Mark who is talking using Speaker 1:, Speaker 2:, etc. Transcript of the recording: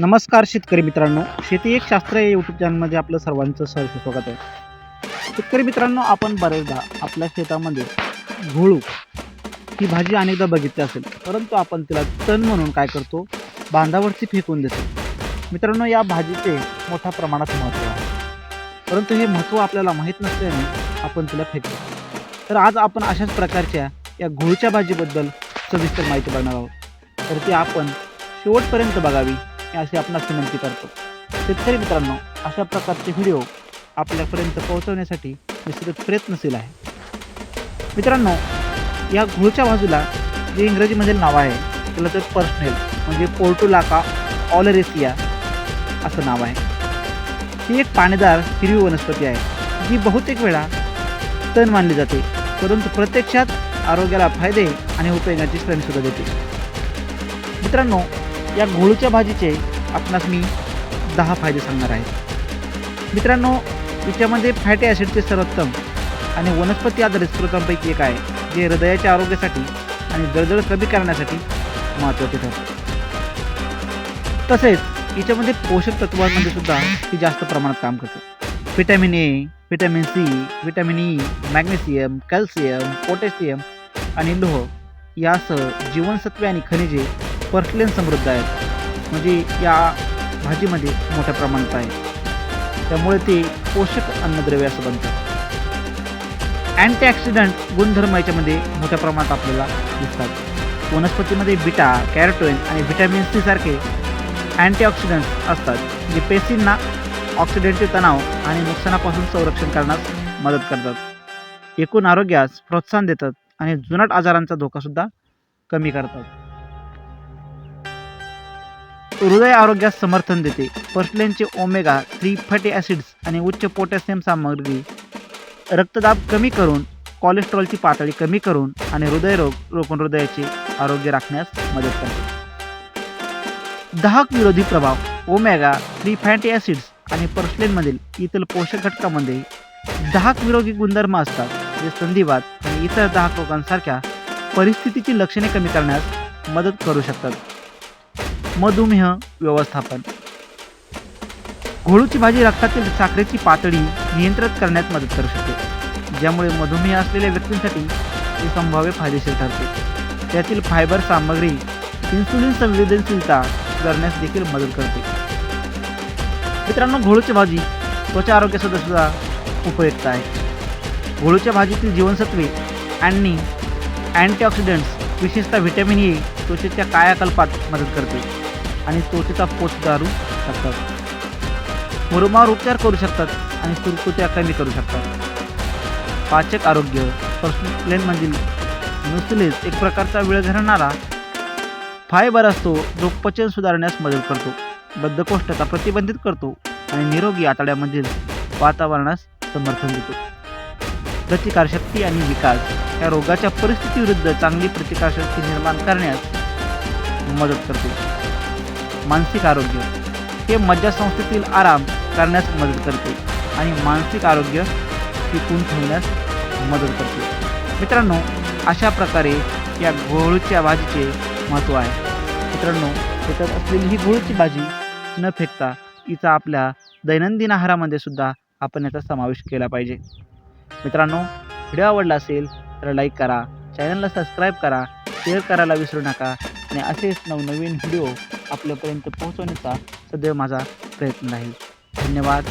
Speaker 1: नमस्कार शेतकरी मित्रांनो. शेती एक शास्त्र या यूट्यूब चॅनलमध्ये आपलं सर्वांचं सहर्ष स्वागत आहे. शेतकरी मित्रांनो आपण बरेचदा आपल्या शेतामध्ये घोळू ही भाजी अनेकदा बघितली असेल. परंतु आपण तिला तण म्हणून काय करतो? बांधावरती फेकून देतो. मित्रांनो या भाजीचे मोठ्या प्रमाणात महत्त्व आहे. परंतु हे महत्त्व आपल्याला माहीत नसल्याने आपण तिला फेकतो. तर आज आपण अशाच प्रकारच्या या घोळच्या भाजीबद्दल सविस्तर माहिती बघणार आहोत. तर ती आपण शेवटपर्यंत बघावी. मी अशी आपणास विनंती करतो. शेतकरी मित्रांनो अशा प्रकारचे व्हिडिओ आपल्यापर्यंत पोहोचवण्यासाठी मी सतत प्रयत्नशील आहे. मित्रांनो या घोळच्या बाजूला जे इंग्रजीमधील नाव आहे त्याला तर पर्सनेल म्हणजे पोर्टुलाका ऑलरेसिया असं नाव आहे. ही एक पाणीदार हिरवी वनस्पती आहे जी बहुतेक वेळा तण मानली जाते परंतु प्रत्यक्षात आरोग्याला फायदे आणि उपयोगाची श्रेणीसुद्धा देते. मित्रांनो या घोळूच्या भाजीचे आपणास मी दहा फायदे सांगणार आहे. मित्रांनो तिच्यामध्ये फॅटी ॲसिडचे सर्वोत्तम आणि वनस्पती आधारित स्रोतांपैकी एक आहे जे हृदयाच्या आरोग्यासाठी आणि जळजळ कमी करण्यासाठी महत्त्वाचे ठरते. तसेच हिच्यामध्ये पोषक तत्वांमध्ये सुद्धा ती जास्त प्रमाणात काम करते. Vitamin A vitamin C vitamin E magnesium calcium potassium आणि लोह यासह जीवनसत्वे आणि खनिजे पर्सलेन समृद्ध आहेत. म्हणजे या भाजीमध्ये मोठ्या प्रमाणात आहे. त्यामुळे ते पोषक अन्नद्रव्य असं बनतं. अँटीऑक्सिडंट गुणधर्म याच्यामध्ये मोठ्या प्रमाणात आपल्याला दिसतात. वनस्पतीमध्ये बिटा कॅरोटोइन आणि व्हिटॅमिन सी सारखे अँटीऑक्सिडंट्स असतात जे पेशींना ऑक्सिडेंटिव्ह तणाव आणि नुकसानापासून संरक्षण करण्यास मदत करतात. एकूण आरोग्यास प्रोत्साहन देतात आणि जुनाट आजारांचा धोकासुद्धा कमी करतात. हृदय आरोग्यास समर्थन देते. पर्सलेनचे ओमेगा थ्री फॅटी ॲसिड्स आणि उच्च पोटॅशियम सामग्री. रक्तदाब कमी करून कोलेस्ट्रॉलची पातळी कमी करून आणि हृदयरोग रोखून हृदयाचे आरोग्य राखण्यास मदत करते. दाहक विरोधी प्रभाव ओमेगा थ्री फॅटी ॲसिड्स आणि पर्सलेनमधील इतर पोषक घटकामध्ये दाहक विरोधी गुणधर्म असतात जे संधिवात आणि इतर दाहक रोगांसारख्या परिस्थितीची लक्षणे कमी करण्यास मदत करू शकतात. मधुमेह व्यवस्थापन. घोळूची भाजी रक्तातील साखरेची पातळी नियंत्रित करण्यात मदत करू शकते. ज्यामुळे मधुमेह असलेल्या व्यक्तींसाठी ही संभाव्य फायदेशीर ठरते. त्यातील फायबर सामग्री इन्सुलिन संवेदनशीलता करण्यास देखील मदत करते. मित्रांनो घोळूची भाजी त्वचा आरोग्यासाठी सुद्धा उपयुक्त आहे. घोळूच्या भाजीतील जीवनसत्वे आणि अँटीऑक्सिडंट्स विशेषतः व्हिटॅमिन ए त्वचेच्या कायाकल्पात मदत करते. आणि त्वचेचा पोट सुधारू शकतात. मुरुमावर उपचार करू शकतात आणि सुरकुत्या कमी करू शकतात. पाचक आरोग्य प्लेनमधील नुसलेज एक प्रकारचा वेळ घालणारा फायबर असतो जो पचन सुधारण्यास मदत करतो बद्धकोष्ठता प्रतिबंधित करतो आणि निरोगी आतड्यामधील वातावरणास समर्थन देतो. प्रतिकारशक्ती आणि विकास या रोगाच्या परिस्थितीविरुद्ध चांगली प्रतिकारशक्ती निर्माण करण्यास मदत करते. मानसिक आरोग्य हे मज्जासंस्थेतील आराम करण्यास मदत करते आणि मानसिक आरोग्य टिकून ठेवण्यास मदत करते. मित्रांनो अशा प्रकारे या गोळूच्या भाजीचे महत्त्व आहे. मित्रांनो त्याच्यात असलेली ही गोळूची भाजी न फेकता तिचा आपल्या दैनंदिन आहारामध्ये सुद्धा आपण याचा समावेश केला पाहिजे. मित्रांनो व्हिडिओ आवडला असेल तर लाईक करा चॅनलला सबस्क्राईब करा शेअर करायला विसरू नका आणि असेच नवनवीन व्हिडिओ आपल्यापर्यंत पोहोचवण्याचा सदैव माझा प्रयत्न राहील. धन्यवाद.